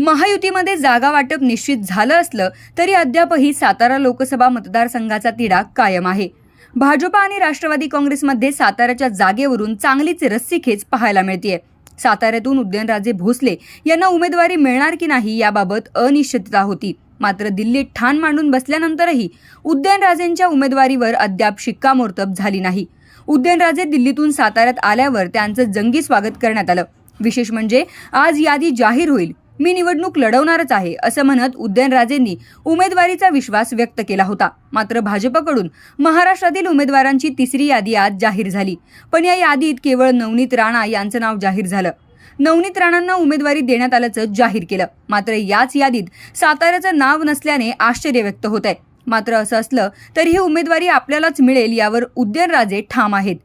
महायुतीमध्ये जागा वाटप निश्चित झालं असलं तरी अद्यापही सातारा लोकसभा मतदारसंघाचा तिढा कायम आहे. भाजपा आणि राष्ट्रवादी काँग्रेसमध्ये साताऱ्याच्या जागेवरून चांगलीच रस्सीखेच पाहायला मिळतीये. साताऱ्यातून उदयनराजे भोसले यांना उमेदवारी मिळणार की नाही याबाबत अनिश्चितता होती. मात्र दिल्लीत ठाण मांडून बसल्यानंतरही उदयनराजेंच्या उमेदवारीवर अद्याप शिक्कामोर्तब झाली नाही. उदयनराजे दिल्लीतून साताऱ्यात आल्यावर त्यांचं जंगी स्वागत करण्यात आलं. विशेष म्हणजे आज यादी जाहीर होईल. मी निवडणूक लढवणारच आहे असं म्हणत उदयनराजेंनी उमेदवारीचा विश्वास व्यक्त केला होता. मात्र भाजपकडून महाराष्ट्रातील उमेदवारांची तिसरी यादी आज जाहीर झाली. पण या यादीत केवळ नवनीत राणा यांचं नाव जाहीर झालं. नवनीत राणांना उमेदवारी देण्यात आल्याचं जाहीर केलं. मात्र याच यादीत साताऱ्याचं नाव नसल्याने आश्चर्य व्यक्त होत आहे मात्र असं असलं तरी ही उमेदवारी आपल्यालाच मिळेल यावर उदयनराजे ठाम आहेत.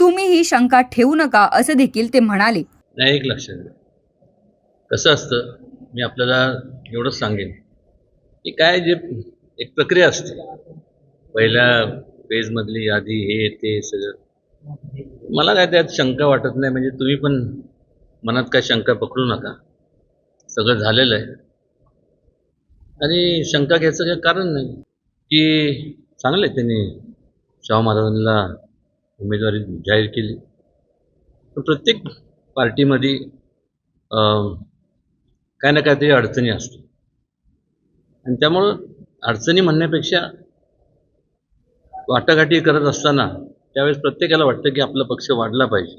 तुम्ही ही शंका ठेवू नका असं देखील ते म्हणाले. एक लक्षात कसं असतं मी आपल्याला एवढंच सांगेन. की काय जे एक प्रक्रिया असते. पहिल्या पेजमधली यादी हे ते सगळं. मला काय त्यात शंका वाटत नाही म्हणजे तुम्ही पण मनात काय शंका पकडू नका. सगळं झालेलं आहे. आणि शंका घ्यायचं काही कारण नाही. की चांगलं आहे त्यांनी शाहू महाराजांना उमेदवारी जाहीर केली. पण प्रत्येक पार्टीमध्ये काय ना काहीतरी अडचणी असतात आणि त्यामुळं अडचणी म्हणण्यापेक्षा वाटाघाटी करत असताना त्यावेळेस प्रत्येकाला वाटतं की आपला पक्ष वाढला पाहिजे.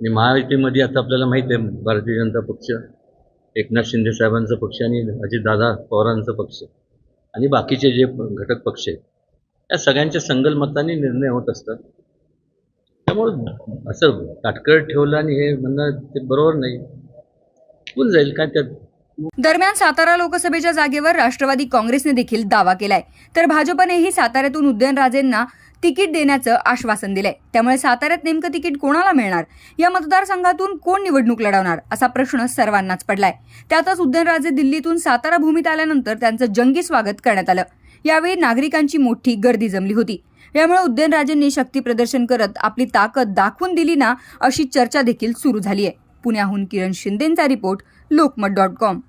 आणि महायुतीमध्ये आता आपल्याला माहीत आहे भारतीय जनता पक्ष एकनाथ शिंदे साहेबांचा पक्ष आणि अजितदादा पवारांचा पक्ष आणि बाकीचे जे घटक पक्ष आहेत या सगळ्यांच्या संगलमताने निर्णय होत असतात. त्यामुळं असं ताटकळत ठेवलं आणि हे म्हणणं ते बरोबर नाही. होऊन जाईल काय त्यात? दरम्यान सातारा लोकसभेच्या जागेवर राष्ट्रवादी काँग्रेसने देखील दावा केलाय. तर भाजपनेही साताऱ्यातून उदयनराजेंना तिकीट देण्याचं आश्वासन दिलंय. त्यामुळे साताऱ्यात नेमकं तिकीट कोणाला मिळणार? या मतदारसंघातून कोण निवडणूक लढवणार? असा प्रश्न सर्वांनाच पडलाय. त्यातच उदयनराजे दिल्लीतून सातारा भूमीत आल्यानंतर त्यांचं जंगी स्वागत करण्यात आलं. यावेळी नागरिकांची मोठी गर्दी जमली होती. यामुळे उदयनराजेंनी शक्ती प्रदर्शन करत आपली ताकद दाखवून दिली ना अशी चर्चा देखील सुरू झाली आहे पुण्याहून किरण शिंदेचा रिपोर्ट लोकमत डॉट कॉम.